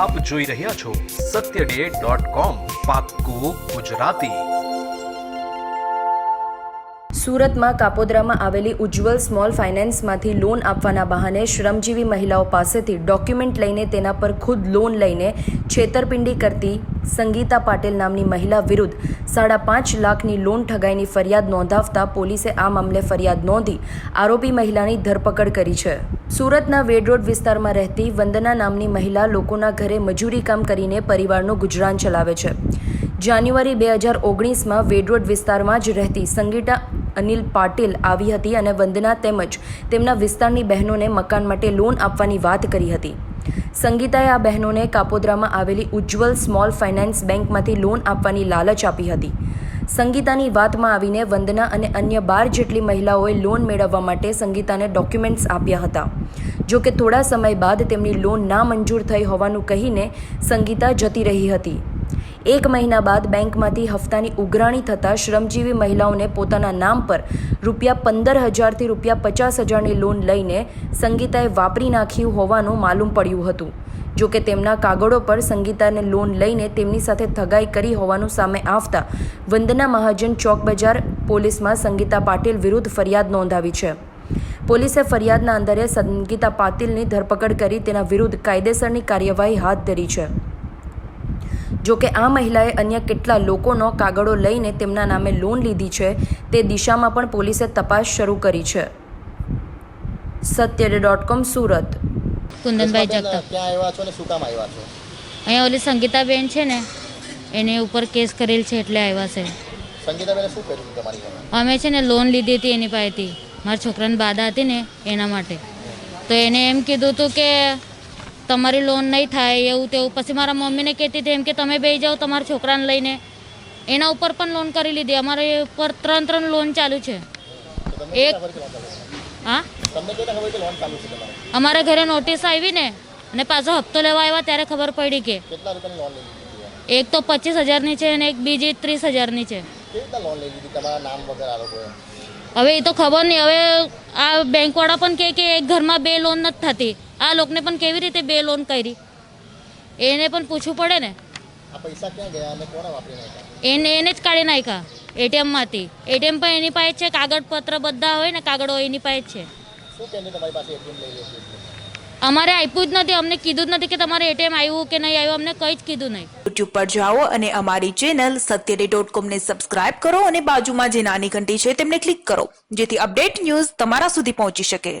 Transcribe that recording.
આપ જોઈ રહ્યા છો સત્યડે ડોટ કોમ પાક્કું ગુજરાતી. સુરતમાં કાપોદ્રામાં આવેલી ઉજ્જવલ સ્મોલ ફાઇનાન્સમાંથી લોન આપવાના બહાને શ્રમજીવી મહિલાઓ પાસેથી ડોક્યુમેન્ટ લઈને તેના પર ખુદ લોન લઈને છેતરપિંડી કરતી સંગીતા પાટેલ નામની મહિલા વિરુદ્ધ સાડા પાંચ લાખની લોન ઠગાઈની ફરિયાદ નોંધાવતા પોલીસે આ મામલે ફરિયાદ નોંધી આરોપી મહિલાની ધરપકડ કરી છે. સુરતના વેડરોડ વિસ્તારમાં રહેતી વંદના નામની મહિલા લોકોના ઘરે મજૂરી કામ કરીને પરિવારનું ગુજરાન ચલાવે છે. જાન્યુઆરી બે હજાર ઓગણીસમાં વેડરોડ વિસ્તારમાં જ રહેતી સંગીતા અનિલ પાટીલ આવી હતી અને વંદના તેમજ તેમના વિસ્તારની બહેનોને મકાન માટે લોન આપવાની વાત કરી હતી. સંગીતાએ આ બહેનોને કાપોદ્રામાં આવેલી ઉજ્જવલ સ્મોલ ફાઇનાન્સ બેંકમાંથી લોન આપવાની લાલચ આપી હતી. સંગીતાની વાતમાં આવીને વંદના અને અન્ય બાર જેટલી મહિલાઓએ લોન મેળવવા માટે સંગીતાને ડોક્યુમેન્ટ્સ આપ્યા હતા. જો કે થોડા સમય બાદ તેમની લોન ના મંજૂર થઈ હોવાનું કહીને સંગીતા જતી રહી હતી. એક મહિના બાદ બેંકમાંથી હપ્તાની ઉઘરાણી થતાં શ્રમજીવી મહિલાઓને પોતાના નામ પર રૂપિયા પંદર હજારથી રૂપિયા પચાસ હજારની લોન લઈને સંગીતાએ વાપરી નાખ્યું હોવાનું માલુમ પડ્યું હતું. જો કે તેમના કાગળો પર સંગીતાને લોન લઈને તેમની સાથે થગાઈ કરી હોવાનું સામે આવતા વંદના મહાજન ચોક બજાર પોલીસમાં સંગીતા પાટીલ વિરુદ્ધ ફરિયાદ નોંધાવી છે. પોલીસે ફરિયાદના અંદરે સંગીતા પાટીલની ધરપકડ કરી તેના વિરુદ્ધ કાયદેસરની કાર્યવાહી હાથ ધરી છે. જો કે આ મહિલાએ અન્ય કેટલા લોકોનો કાગળો લઈને તેમના નામે લોન લીધી છે તે દિશામાં પણ પોલીસે તપાસ શરૂ કરી છે. સત્યડે ડોટ કોમ સુરત. કુંદનભાઈ જગતાપ. ક્યાં આવ્યા છો ને શું કામ આવ્યા છો? અહીંયા ઓલી સંગીતાબેન છે ને એને ઉપર કેસ કરેલ છે એટલે આવ્યા છે. સંગીતાબેન શું કર્યું તમારી સામે? અમે છે ને લોન લીધી હતી એની પાસેથી. મારા છોકરાને બાધા હતી ને એના માટે. તો એને એમ કીધું હતું કે તમારી લોન નહીં થાય એવું તેવું. પછી મારા મમ્મીને કહેતી હતી એમ કે તમે બે જાઓ તમારા છોકરાને લઈને. એના ઉપર પણ લોન કરી લીધી. અમારે ઉપર ત્રણ ત્રણ લોન ચાલુ છે. એક? હા? અમારા ઘરે નોટિસ આવી ને અને પાછો હપ્તો લેવા આવ્યા ત્યારે ખબર પડી કે એક તો પચીસ હજારની છે અને એક બીજી ત્રીસ હજારની છે. હવે એ તો ખબર નહીં. હવે આ બેંકવાળા પણ કહે કે એક ઘરમાં બે લોન નથી થતી. આ લોકોને પણ કેવી રીતે બે લોન કરી? એને પણ પૂછવું પડે ને. આ પૈસા ક્યાં ગયા? અને કોણે વાપરી નાખ્યા? એને એને જ કાઢી નાખ્યા એટીએમમાંથી. એટીએમ પણ એની પાસે છે કાગળપત્ર બધા હોય ને કાગળો એની પાસે છે. અમારે આપ્યું જ નથી અમને કીધું જ નથી કે તમારે એટીએમ આવ્યું કે નહીં આવ્યું અમને કંઈ જ કીધું નહીં. યુટ્યુબ પર જાઓ અને અમારી ચેનલ સત્યડે ડોટ કોમને સબસ્ક્રાઇબ કરો અને બાજુમાં જે નાની ઘંટી છે તેમને ક્લિક કરો જેથી અપડેટ ન્યૂઝ તમારા સુધી પહોંચી શકે.